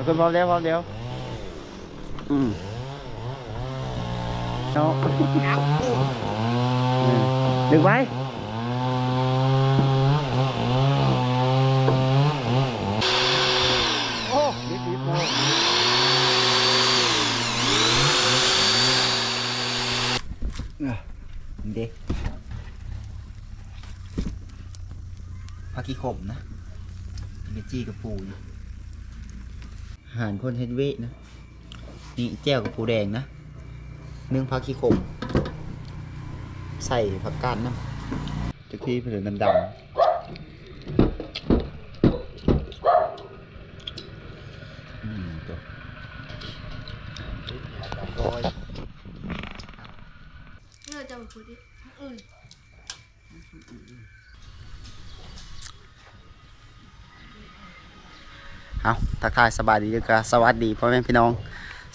เอาขึ้นพร้อมเร็วพร้อมเร็วอืมเอาอืมดึงไว้โอ้ดีดีโอ้เด็กผักขี้ขมนะเมจี้กับปูอยู่ อาหารคนเฮดเวทนะ นี่แจ่วกับปูแดงนะนึ่งผักขี้ขมใส่ผักกาดน้ำจะขี้เผือกดำๆอืมตัวร้อยเออจะมาพูดดิอืม เอาทักทายสบายดีด้อก็สวัสดีพ่อแม่พี่น้อง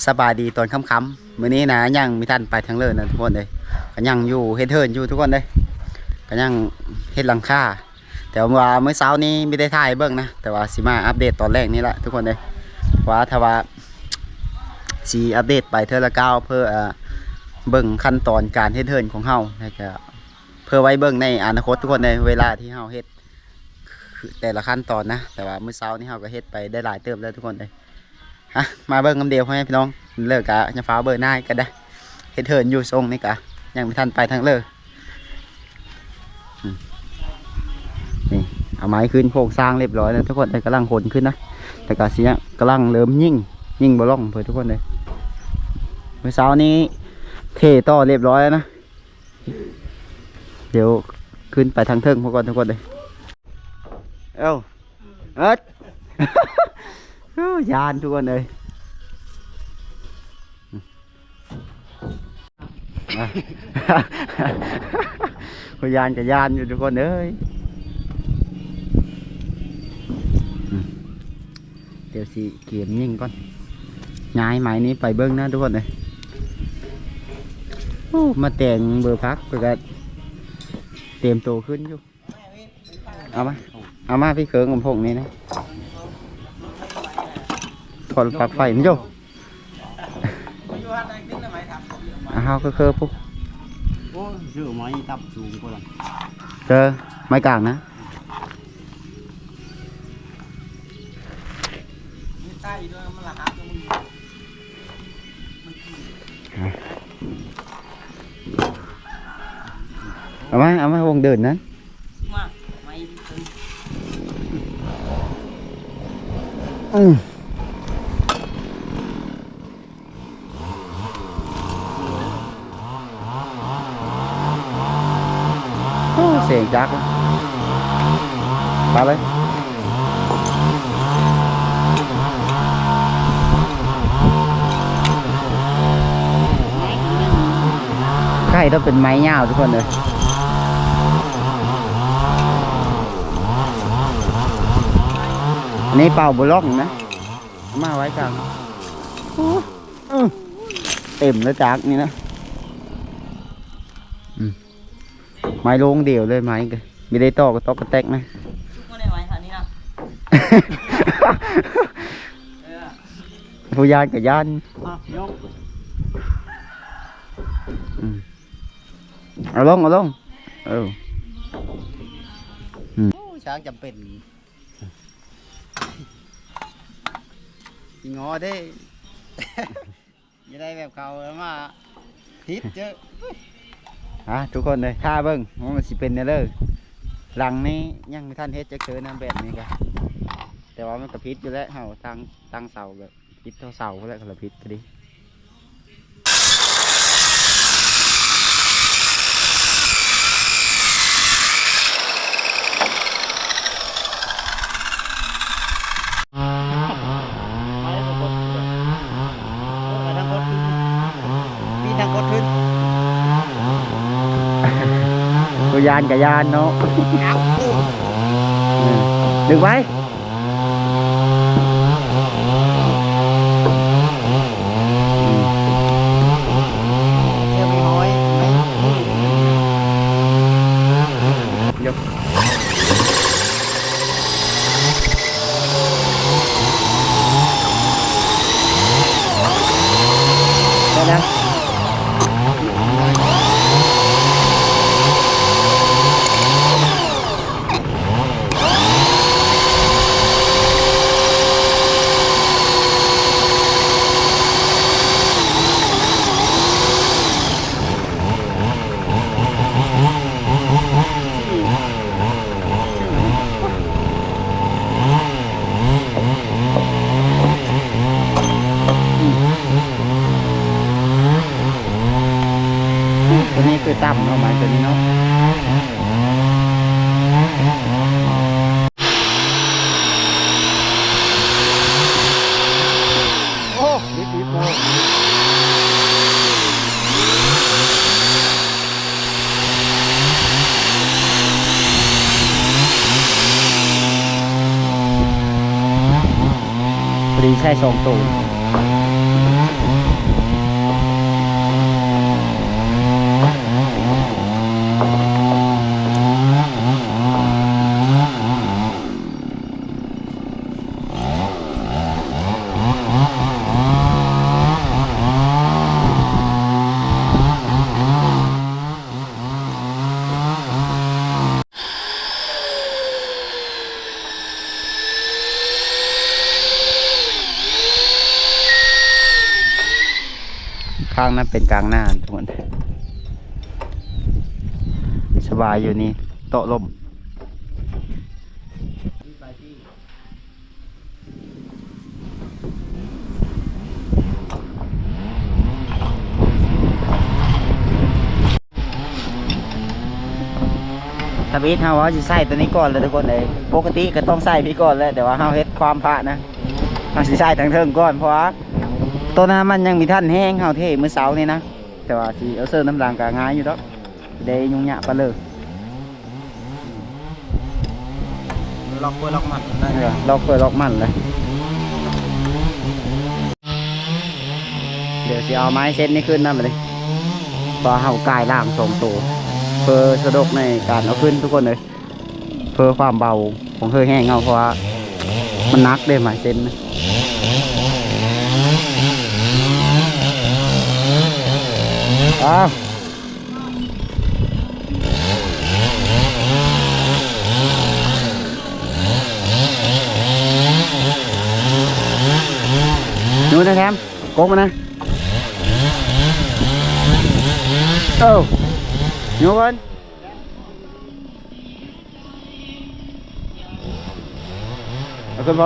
สบายดีตอนค่ำๆมื้อนี้นะยังมีท่านไปทางเลยนะทุกคนเลยก็ยังอยู่เฮ็ดเทิร์นอยู่ทุกคนเลยก็ยังเฮ็ดหลังคาแต่ว่าเมื่อเช้านี้ไม่ได้ถ่ายเบิ่งนะแต่ว่าสิมาอัปเดตตอนแรกนี่แหละทุกคนเลยว่าถ้าว่าสีอัปเดตไปเทอละเก้าเพื่อเบิ่งขั้นตอนการเฮ็ดเทิร์นของเฮาแล้วก็เพื่อไว้เบิ่งในอนาคตทุกคนในเวลาที่เฮาเฮ็ด แต่ละขั้นตอนนะ แต่ว่ามื้อเช้านี่เราก็เฮ็ดไปได้หลายเติบแล้วทุกคนเลยฮะมาเบิ่งคำเดียวพ่อแม่พี่น้องเลิกกะจะฟ้าเบอร์หน้าก็ได้เฮ็ดเถินอยู่ทรงนี่กะยังไม่ทันไปทางเลิกนี่เอาไม้ขึ้นโครงสร้างเรียบร้อยแล้วทุกคนแต่กำลังขนขึ้นนะแต่กะเสียกำลังเริ่มยิ่งยิ่งบล่องเพื่อทุกคนเลยมื้อเช้านี้เทต่อเรียบร้อยแล้วนะ เดี๋ยวขึ้นไปทางเทิงพวกก่อนทุกคนเลย เอ้าเอิดเอ้ายานทุกคนเลยอะก็ยานกับยานอยู่ทุกคนเอ้ยอืมเดี๋ยวสิเกียมยิ่งก่อนย้ายไม้นี้ไปเบิ้งนะทุกคนเลยโอ้มาแต่งเบอร์พักไปกันเตรียมตัวขึ้นอยู่ เอามา เอามาพี่เขิงกับพงนี่นะถอดปลั๊กไฟมันอยู่เอาเฮาก็คือปุ๊บโอ้ชื่อไม้ตับสูงกว่าเจอไม้กลางนะใต้ด้วยมันละหักมันเอามาเอามาวงเดินนั้น มาไม้ตึง อืมโอ้ เสียงจักรมาเลยไข่ต้องเป็นไม้ยาวทุกคนเลย อั นนี้เป่าบล็อกนะเอามาไว้กลางโอ้อื้อเต็มแล้วจากนี่นะอืมไม้ลงเดี่ยวเลยไม้กันไม่ได้ตอกก็ตอกกระแตกนะชุกมาได้ไว้ค่ะนี่นะเออผู้ยานกับยานอะยกอืมเอาลงเอาลงเอออืมช้างจำเป็นีงอได้ อย่าได้แบบเขาแล้วมาพิษเจอะฮะทุกคนเลยท่าเบิ้งว่ามันสิเป็นเนเลยหลังนี้ยังไม่ท่านเฮ็ดจะเจอน้ำแบบนี้กันแต่ว่ามันกระพิษอยู่แล้วเฮาตั้งตั้งเสาแบบพิษเท่าเสาก็แล้วกระพิษก็ดี ไม้สะกดไปทางกดขึ้น มีทางกดขึ้น ตัวยานกับยานเนาะอืมดึงไว้ ตัวนี้คือต่ำเนาะหมาตัวนี้เนาะโอ้ดีดีโอ้พอดีใช่สองตูน ข้างนั้นเป็นกลางหน้าทุกคนสบายอยู่นี่โต๊ะลมทำอิฐเฮาว่าจะใส่ตัวนี้ก่อนเลยทุกคนเลยปกติก็ต้องใส่พี่ก่อนแล้วแต่ว่าเฮาเฮ็ดความพระนะเฮาสิใส่ทั้งเทิงก่อนเพราะ ตัวนั้นมันยังมีท่านแห้งเฮาเท่มื้อเช้านี่นะ แต่ว่าสิเอาเสื้อน้ำลางกะง่ายอยู่ดอกได้ยุ่งยากปะเลยล็อกเปิดล็อกมันได้เออล็อกเปิดล็อกมันเลยเดี๋ยวสิเอาไม้เส้นนี้ขึ้นนั่นไปเลยพอเฮากายล่างสองตัวเพื่อสะดวกในการเอาขึ้นทุกคนเลยเพื่อความเบาของเคยแห้งเงาเพราะว่ามันนักเด้ไม้เส้นนะ อ้าวนู่นนะแคมโกงมานะเอ้าอยู่บนเอาขึ้นพ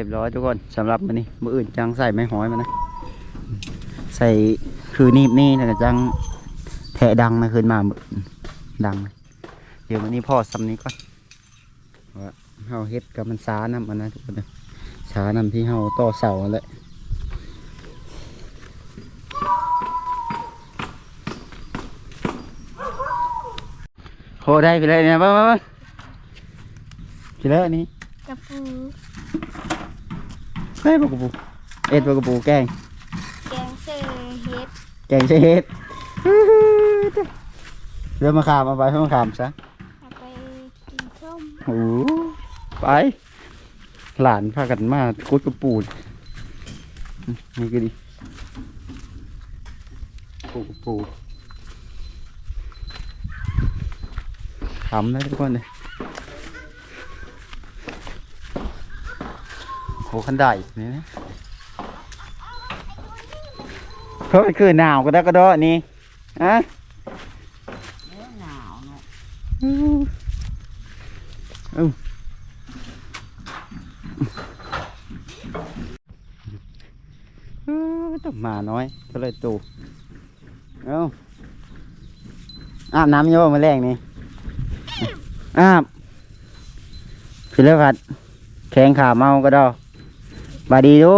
รียวพร้อมเดียบร้อยทุกคนสำหรับมันนี้มืออื่นจังใส่ไม้หอยมานะ ใส่คือนีบนี่แล้วก็จังแทะดังนะขึ้นมามือดัง เดี๋ยววันนี้พ่อซ้ำนี้ก่อนว่าเฮาเฮ็ดกับมันสานำมันนะทุกคนนะสานำที่เฮาต่อเสาแหละโหได้ไปเลยเนี่ยบ้าบ้าไปเลยอันนี้กระปู ได้ปะกระปูเอ็ดปะกระปูแกง แกงเสือเฮ็ดแกงใช้เฮ็ดเริ่มมาขามเอาไปเพิ่มมาขามซะเอาไปกินส้มโอ้โหไป หลานพากันมากุดกระปูนนี่ก็ดีปูกระปูทำได้ทุกคนเลย โหขันได้นี่นะเพราะมันคือหนาวก็ได้ก็ได้นี่อะหนาวเนาะอืมเออต้องมาน้อยก็เลยตูเอาอาบน้ำโยมาแรงนี่อาบพี่เลิกผัดแข้งขาเมาก็ดอก บายดีดู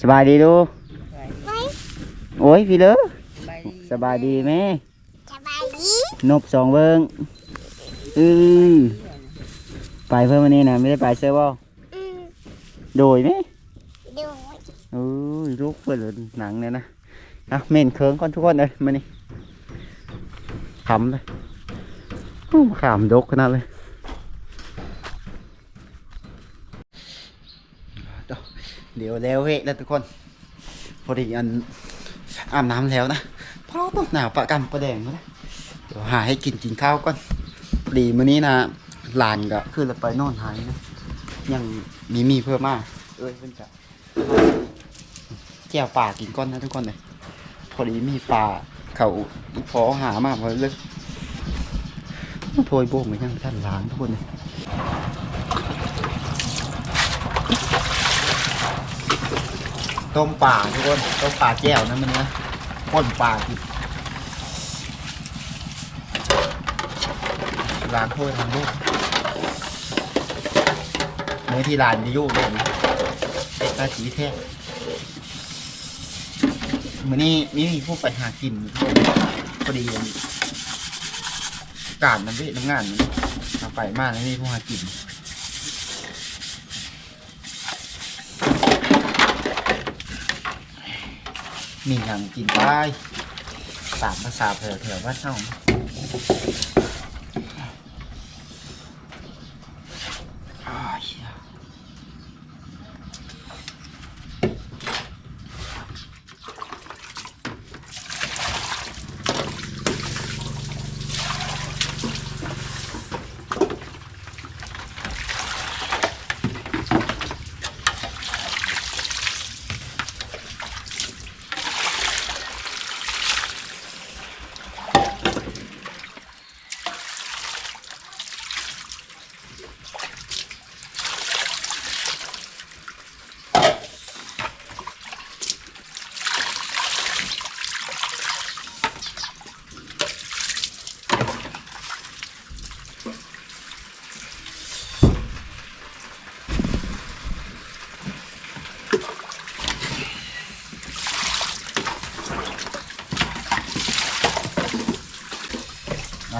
สบายดีดูโอ้ยพี่เลิกสบายดีไหมสบายดีนบสองเบิ้งอือไปไปเพิ่มวันนี้นะไม่ได้ไปเซอร์บออืมโดยไหมดูโอ้ยลูกเปิดหนังเนี่ยนะเอาเม่นเคิงก่อนทุกคนเลยมานี่ขำเลยโอ้ขามดกขนาดเลย เดี๋ยวแล้วเฮ้แล้วทุกคน พอดีอันอาบน้ำแล้วนะ เพราะต้องหนาวประกันประแดงแล้วนะเดี๋ยวหาให้กินกินข้าวก่อนพอดีมื้อนี้นะหลานก็ขึ้นแล้วไปนอนหายนะยังมีมีเพิ่มมากเอ้ยเพิ่นจะแก้วป่ากินก้อนนะทุกคนเลยพอดีมีป่าเขาพอหามาพอเลยโทยโบกเหมือนกันท่านล้างทุกคนเลย ต้มป่าทุกคนต้มป่าแก้วนะมันนะพ่นป่ากินล้างถ้วยทำลูกเนื้อที่ร้านดิยูเลยเป็ดตาจีแท้มือนี้มีพวกไปหากินพอดีอันการมันเวทน้ำงานมันเอาไปมากแล้วนี่พวกหากิน มีอย่างกินได้ตามภาษาแถวๆบ้านเฮา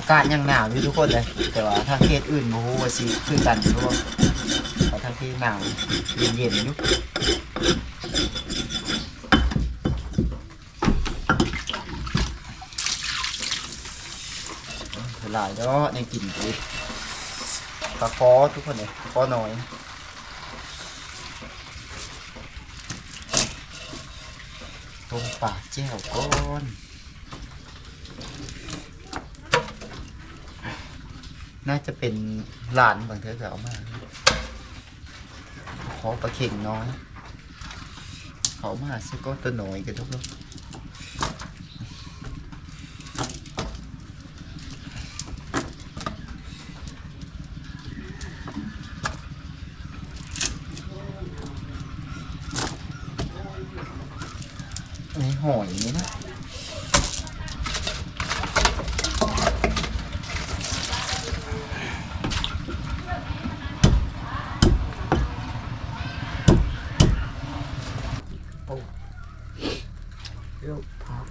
ากาศยังหนาวอยู่ทุกคนเลย แต่ว่าทางเขตอื่นโมโหว่าสิคือกันอยู่บ่แต่ทางที่หนาวเย็นๆอยู่หลายแล้วในกลิ่นกูปลาคอทุกคนเลยปลาคอน้อยต้มปลาแจ้วก้อน น่าจะเป็นหลานบางเทอก็เอามา ขอประเข่งน้อย เขามาซื้อก็ตัวหน่อยกันทุกคนนี่หอยนี่นะ ลูกพัก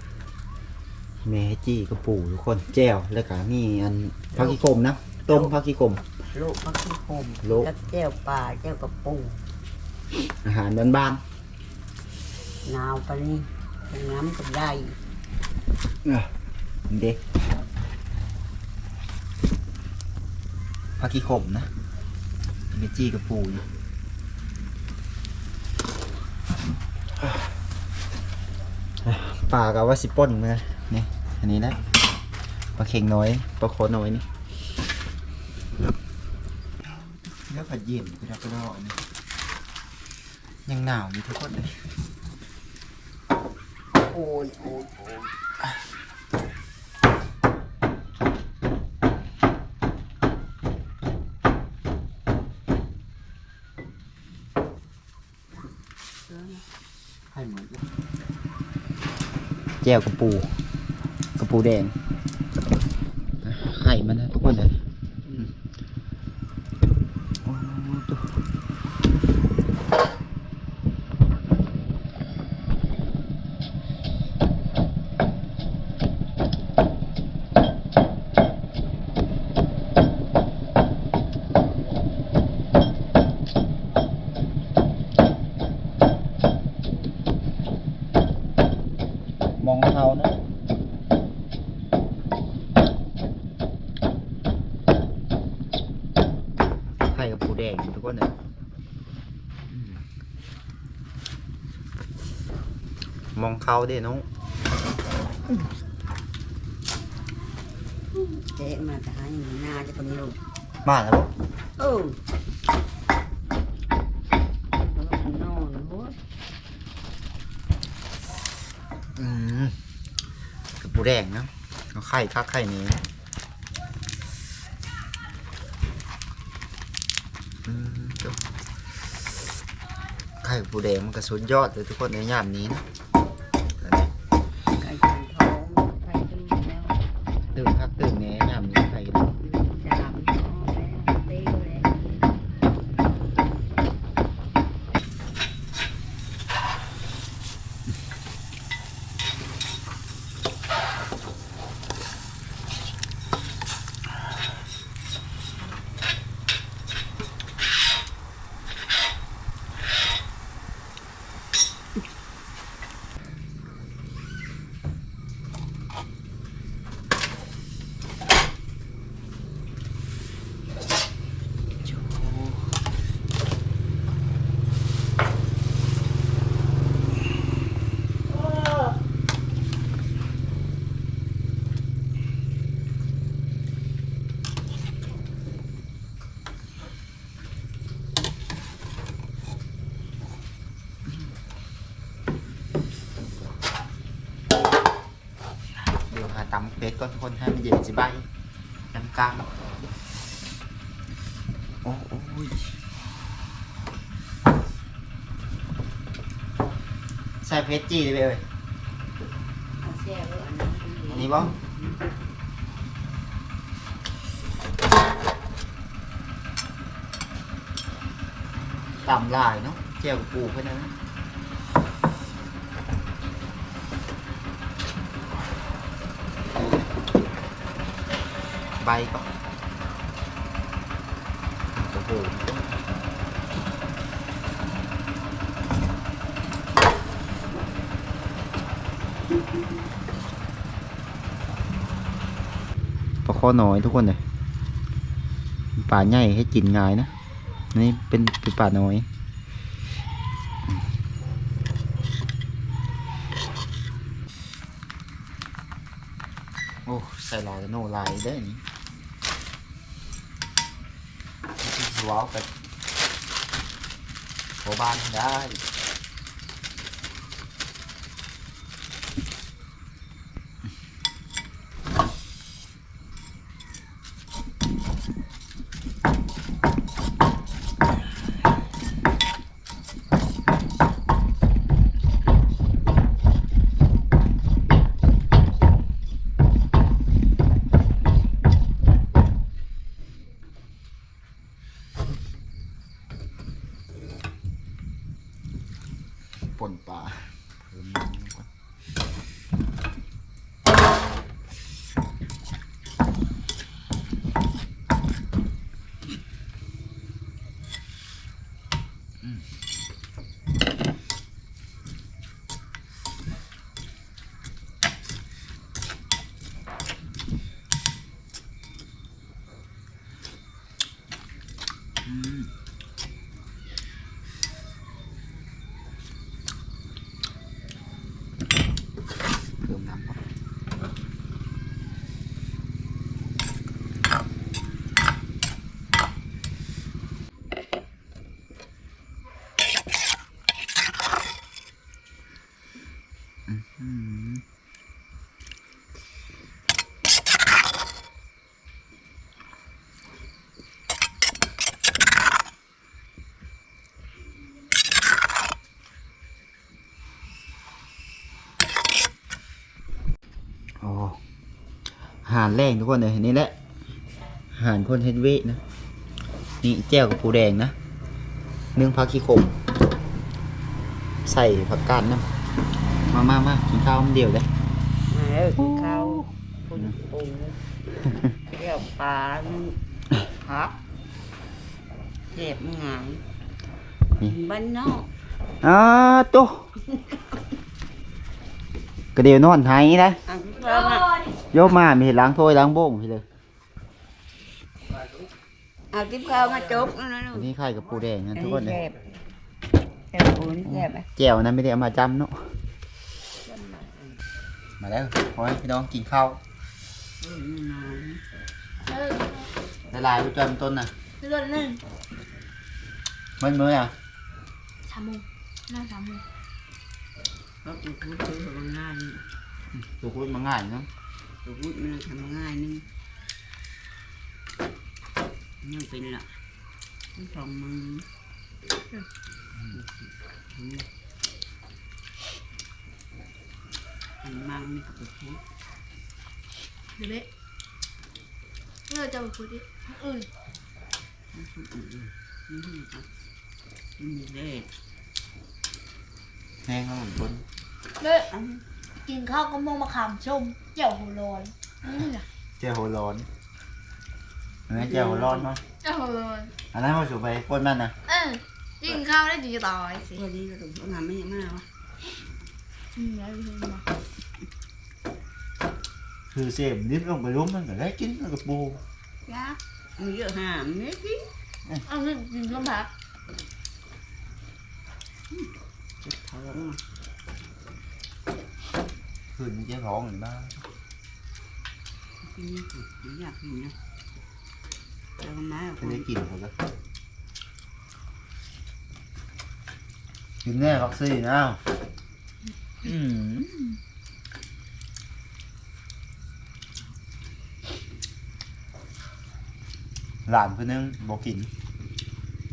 แม่ จี้กระปูทุกคนแจ้วแล้วก็นี่อันผักกีกลมนะต้มผักกีกลม ลูกพักที่โฮมลูก กับแก้วปลาแก้วกระปูอาหารบ้านนาวไปนี่เป็นน้ำกับได้ๆอ่เด็กผักกีกลมนะม่จี้กระปูอยู่ปลากับว่าสิป่นเมานี่ อันนี้นะปลาเข่งน้อยปลาโคน้อยนี่แล้วผัดเย็นไปรับไปรออันนี้ยังหนาวอยู่ทุกคนเลยโอ้ยโอ้ยโอ้ยให้เหมือนแก้วกระปูกระูแดง ไข่มันนะทุกคนเลยมองเขานะ เขาเด้น้องเจ๊มาแต่หาอย่างนี้นาจะคนลูกมาแล้วบ่เออแล้วก็นอนโว้ยอืมกับปูแดงนะเอาไข่คักไข่นี้อืมเจ้าไข่ปูแดงมันก็สุดยอดเลยทุกคนในยามนี้นะอันนี้ ไก่จันทองไก่ตื้อแล้ว ตื่นคักตื่นในยามนี้ไข่ จะหลับนอนแล้วเต้แล้ว เดี๋ยวหาตำเป็ดก่อนทุก คนให้มันเย็นสิใบน้ำกลางโอ้โอ้ยใส่เพชรจีเอ่ยเว้อันนั้นอันนี้บ่ต่ำลายเนาะเจียวปูเพื่อนนะ ใบก็โอ้โหปลาคอน้อยทุกคนเลยป่าใหญ่ให้กินง่ายนะนี่เป็นเป็นป่าน้อยโอ้ใส่ลายโนลายได้อนี่ที่ ว้าวกันโบบ้านได้ ป่นปลาเพิ่มน้ำลงก่อนอืมอืม เติมน้ำก่อนอื้อหือโอ้อา หารแรงทุกคนเลยนี่แหละอาหารคนเฮดเวทนะนี่แจ่วกับปูแดงนะนึ่งผักขี้ขมใส่ผักกาดนะมามามากินข้าวมันเดียวเลยมาเออกินข้าวปูปูเกี่ยวปลาครับเจ็บงายนี่บ้านนอกอ่าโตะกระเดียวนอนหายนะอันที่ว่ามา โยมมามีเห็นล้างถ้วยล้างโบ่งพี่เลยเอาทิพข้าวมาจบนั่นนะลูอักนนี้ไข่กับปูแดงนะทุกคนแซ่เลยบแซ่บปูนี่แซ่บไหมแจ่วนั้นไม่ได้เอามาจำเนาะมาแล้วขอให้พี่น้องกินข้าวอืมนอนเออละลายไปจนต้นน่ะเดือนหนึ่งมันมื้ออะสามโมงนั่งสามโมงเพราะกูพูดคือทำงาน ตัวพูดมาง่ายเนาะ กูพูดมันทำง่านนึงยังเป็นละสองมือมันมากไม่กับพูดเดี๋ยวเละเมื่อจะไปคุยดิอื่นไม่พูดอื่นนี่ครับนี่เลยแห้งครับผมต้นคนเละ กินข้าวก็มองมาขามชมเจียวหัวร้อนนี่แหละเจ้าหัวร้อนอันนี้เจ้าหัวร้อนเนาะเจียวหัวร้อนอันนั้นมาสู่ไปก้นมันนะเออกินข้าวได้ดีจะตายสิสวัสดีกระตุ้นงานไม่ยังไม่เอาอืมแล้วเห็นมาคือเสพนิดลงไปล้มมันก็ได้กินมันกับปูยามีเยอะหามนี่สิเอาเงินกินลำพักท้องคื นนี้เจ้าท้องหรือบ้ากินนี่สิอยากกินนะแล้วมาจะได้กินเขาก็กินแน่วัคซีนอ้าวอืมหลานเพื่อนนึงบอกกิน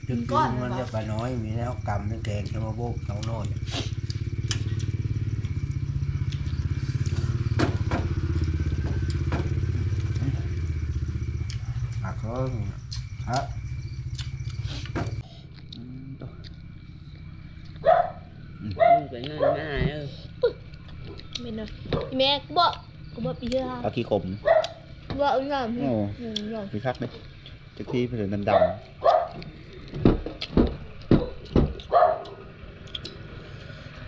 กินก้อนมันจะปลาน้อยมีแล้วกำทั้งแกงทั้งมาโบกทั้งน้อย หักเขาฮะลูกไปงานมาเออไม่เนอะแม่กูบอกกูบอกปีเดียวเอาขี้ขมกูบอกเอาเงินโอ้หนึ่งหยองมีคักเลยจะขี้เพื่อนดำๆ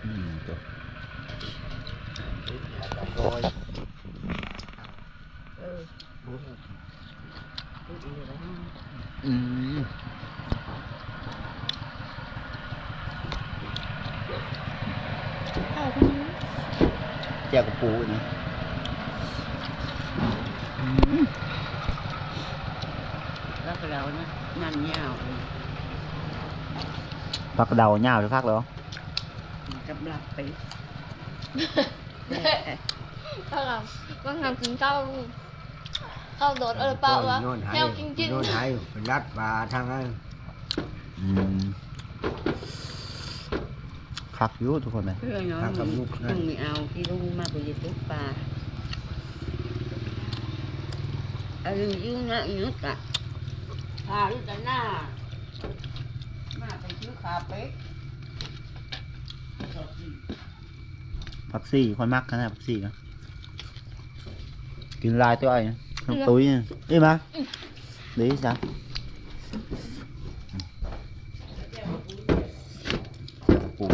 อืมตัว ร้อย เออลูกอีกแล้ว อืม เอาคนนี้ แจ่วกับปูนี่อืม แล้วก็เรานะนั่นยาว ผักเดาเน่าหรือผักเหรอกับหลับไปข้าวหลามก็ทำกินข้าวข้าวโดดเออเปล่าวะโยนหายแนวจริงโยนหายเป็นรัดปลาทางนั้นอืมคักอยู่ทุกคนเลยเพื่อนน้องทางกับลูกต้นั่อนงมีเอาที่ลุงมากกว่าจะตุ๊กปลาเอาอยู่ยุ่งนะยุ่งกะพาลูกแต่หน้ามาไป ซื้อขาเป็ดผักซี่คนมักขนาดผักซี่นะกินลายตัวไอ้นะน้องตุ้ยนะ đi mà đi sao Ủa.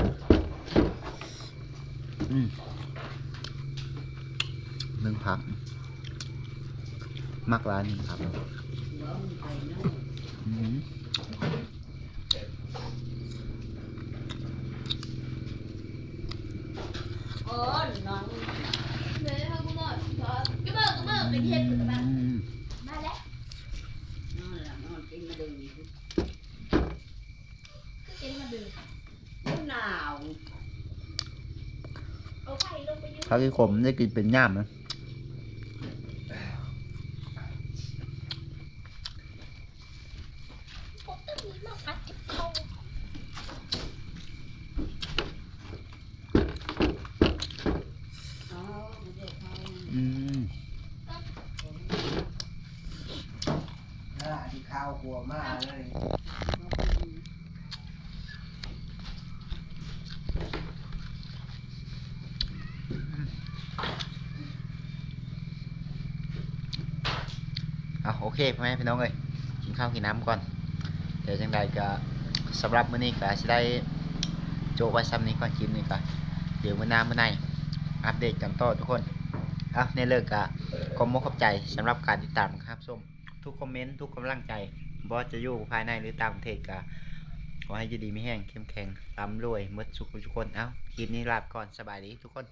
Ừ. Nâng ผัก mắc là nâng ผัก ừ. ๆโอ้น้องเดี๋ยวให้กูหน่อยขอก็เบิกก็เบิกไปเทียบกันมา Ừ. มาแล้ว นอนหลับนอนกินมาดูนี่ กินมาดื่ม หนาว เอาไข่ ลงไปยืนผัก cái khổm ได้กินเป็นย่ามนะองมีมากอัดจิบเขาอ๋อไม่ได้เข้าอืมอ่าที่ข้าวกลัวมากเลย อะโอ เคพ่อแม่พี่น้องเอ้ยกินข้าวกินน้ำก่อน เดี๋ยวจังใดก็สำหรับมื้อนี้ก็สิได้โจไว้ซ้ำนี้ก่อนคลิปนี้ก็เดี๋ยวมื้อหน้ามื้อในอัปเดตกันต่อทุกคนอะในเลิกก็ขอมกขอบใจสำหรับการติดตามครับส้มทุกคอมเมนต์ทุกกำลังใจบอสจะอยู่ภายในหรือต่างประเทศก็ขอให้อยู่ดีไม่แห้งเข้มแข็งร่ำรวยมดสุขทุกคน เอ้า คลิปนี้ลาไปก่อนสบายดีทุกคน